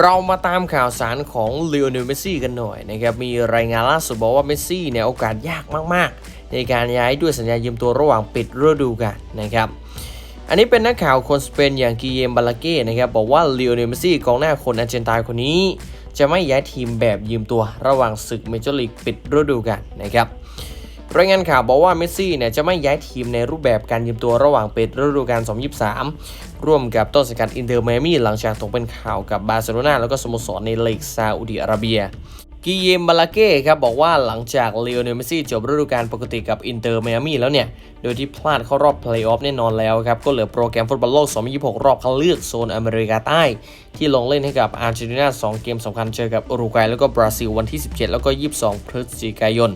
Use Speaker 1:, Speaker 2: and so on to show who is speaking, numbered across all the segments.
Speaker 1: เรามาตามข่าวสารของเลโอเนลเมซี่กันหน่อยนะครับมีรายงานล่าสุดบอกว่าเมซี่เนี่ยโอกาสยากมากๆ ในการย้ายด้วยสัญญายืมตัวระหว่างปิดฤดูกาลนะครับอันนี้เป็นนักข่าวคนสเปนอย่างกิเยมบาลาเก้นะครับบอกว่าเลโอเนลเมซี่กองหน้าคนอาร์เจนตายคนนี้ จะไม่ย้ายทีมแบบยืมตัวระหว่างศึกเมเจอร์ลีกปิดฤดูกาลนะครับ รายงานข่าวบอกว่าเมสซี่เนี่ยจะไม่ย้ายทีมในรูปแบบการยืมตัวระหว่างปิดฤดูกาล 2023 ร่วมกับต้นสังกัดอินเตอร์ไมอามี่หลังจากตกเป็นข่าวกับบาร์เซโลนาแล้วก็สโมสรในลีกซาอุดิอาระเบียกิเยมบาลาเก้ครับบอกว่าหลังจากเลโอเนลเมสซี่จบฤดูกาลปกติกับอินเตอร์ไมอามี่แล้วเนี่ย โดยที่พลาดเข้ารอบเพลย์ออฟแน่นอนแล้วครับ ก็เหลือโปรแกรมฟุตบอลโลก 2026 รอบคัดเลือกโซนอเมริกาใต้ ที่ลงเล่นให้กับอาร์เจนตินา 2 เกมสำคัญเจอกับอุรุกวัยแล้วก็บราซิลวันที่ 17 แล้วก็ 22 พฤศจิกายน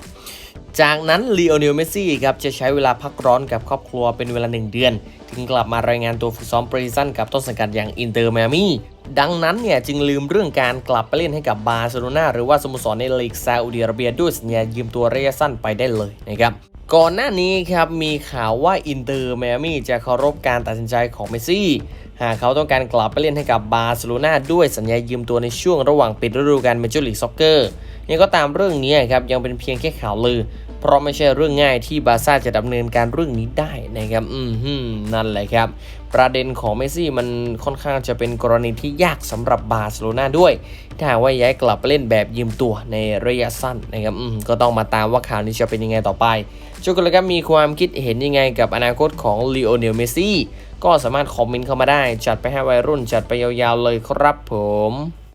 Speaker 1: จากนั้นลีโอเนลเมสซี่ครับจะใช้เวลาพักร้อนกับครอบครัวเป็นเวลา 1 เดือน ถึงกลับมารายงานตัวฝึกซ้อมปรีซันกับต้นสังกัดอย่างอินเตอร์ไมอามี่ดังนั้นเนี่ยจึงลืมเรื่องการกลับไปเล่นให้กับบาร์เซโลนาหรือว่าสโมสรในลีกซาอุดิอาระเบียด้วยสัญญายืมตัวระยะสั้นไปได้เลยนะครับก่อนหน้านี้ครับมีข่าวว่าอินเตอร์ไมอามี่จะเคารพการตัดสินใจของเมสซี่หากเขาต้องการกลับไปเล่นให้กับบาร์เซโลนาด้วยสัญญายืมตัวในช่วงระหว่างปิดฤดูกาลเมเจอร์ลีกซ็อกเกอร์ยังก็ตามเรื่องนี้ครับยังเป็นเพียงแค่ข่าวลือ ราะไม่ใช่เรื่องง่ายที่บาร์ซ่าจะดำเนินการเรื่องนี้ได้นะครับ อืมฮึนั่นแหละครับ ประเด็นของเมสซี่มันค่อนข้างจะเป็นกรณีที่ยากสำหรับบาร์เซโลนาด้วย ถ้าว่าย้ายกลับไปเล่นแบบยืมตัวในระยะสั้นนะครับ อืมก็ต้องมาตามว่าข่าวนี้จะเป็นยังไงต่อไปช่วยกันเลยครับมีความคิดเห็นยังไงกับอนาคตของลีโอเนลเมสซี่ก็สามารถคอมเมนต์เข้ามาได้ จัดไปให้วัยรุ่นจัดไปยาวๆเลยครับผม